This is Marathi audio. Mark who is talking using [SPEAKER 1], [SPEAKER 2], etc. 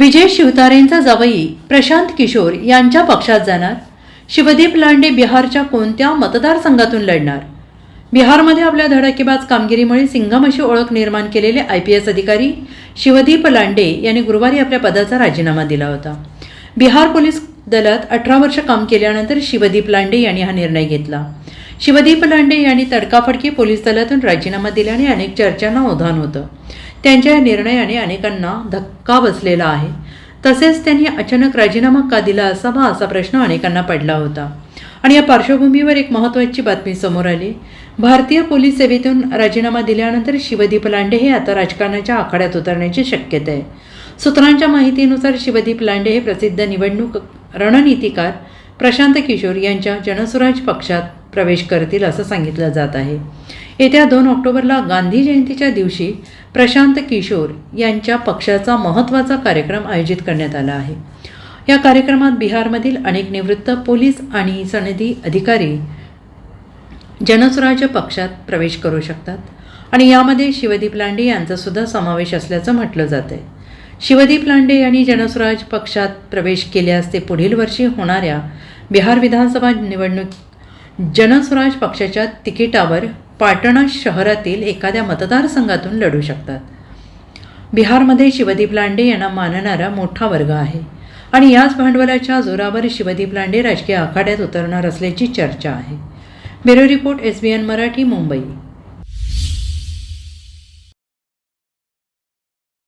[SPEAKER 1] विजय शिवतारेंचा जावई प्रशांत किशोर यांच्या पक्षात जाणार. शिवदीप लांडे बिहारच्या कोणत्या मतदारसंघातून लढणार? बिहारमध्ये आपल्या धडाकेबाज कामगिरीमुळे सिंघम अशी ओळख निर्माण केलेले आय पी एस अधिकारी शिवदीप लांडे यांनी गुरुवारी आपल्या पदाचा राजीनामा दिला होता. बिहार पोलीस दलात अठरा वर्ष काम केल्यानंतर शिवदीप लांडे यांनी हा निर्णय घेतला. शिवदीप लांडे यांनी तडकाफडकी पोलीस दलातून राजीनामा दिल्याने अनेक चर्चांना उधाण होतं. त्यांच्या या निर्णयाने अनेकांना धक्का बसलेला आहे. तसेच त्यांनी अचानक राजीनामा का दिला असावा असा प्रश्न अनेकांना पडला होता. आणि या पार्श्वभूमीवर एक महत्त्वाची बातमी समोर आली. भारतीय पोलीस सेवेतून राजीनामा दिल्यानंतर शिवदीप लांडे हे आता राजकारणाच्या आखाड्यात उतरण्याची शक्यता. आहे सूत्रांच्या माहितीनुसार शिवदीप लांडे हे प्रसिद्ध निवडणूक रणनीतिकार प्रशांत किशोर यांच्या जनसुराज पक्षात प्रवेश करतील असं सांगितलं जात आहे. येत्या दोन ऑक्टोबरला गांधी जयंतीच्या दिवशी प्रशांत किशोर यांच्या पक्षाचा महत्त्वाचा कार्यक्रम आयोजित करण्यात आला आहे. या कार्यक्रमात बिहारमधील अनेक निवृत्त पोलीस आणि सनदी अधिकारी जनस्वराज्य पक्षात प्रवेश करू शकतात आणि यामध्ये शिवदीप लांडे यांचासुद्धा समावेश असल्याचं म्हटलं जातं आहे शिवदीप लांडे यांनी जनस्वराज पक्षात प्रवेश केल्यास ते पुढील वर्षी होणाऱ्या बिहार विधानसभा निवडणूक जनस्वराज पक्षाच्या तिकिटावर पाटणा शहरातील एखाद्या मतदारसंघातून लढू शकतात. बिहारमध्ये शिवदीप लांडे यांना मानणारा मोठा वर्ग आहे आणि याच भांडवलाच्या जोरावर शिवदीप लांडे राजकीय आखाड्यात उतरणार असल्याची चर्चा आहे. Bureau report S B N Marathi Mumbai.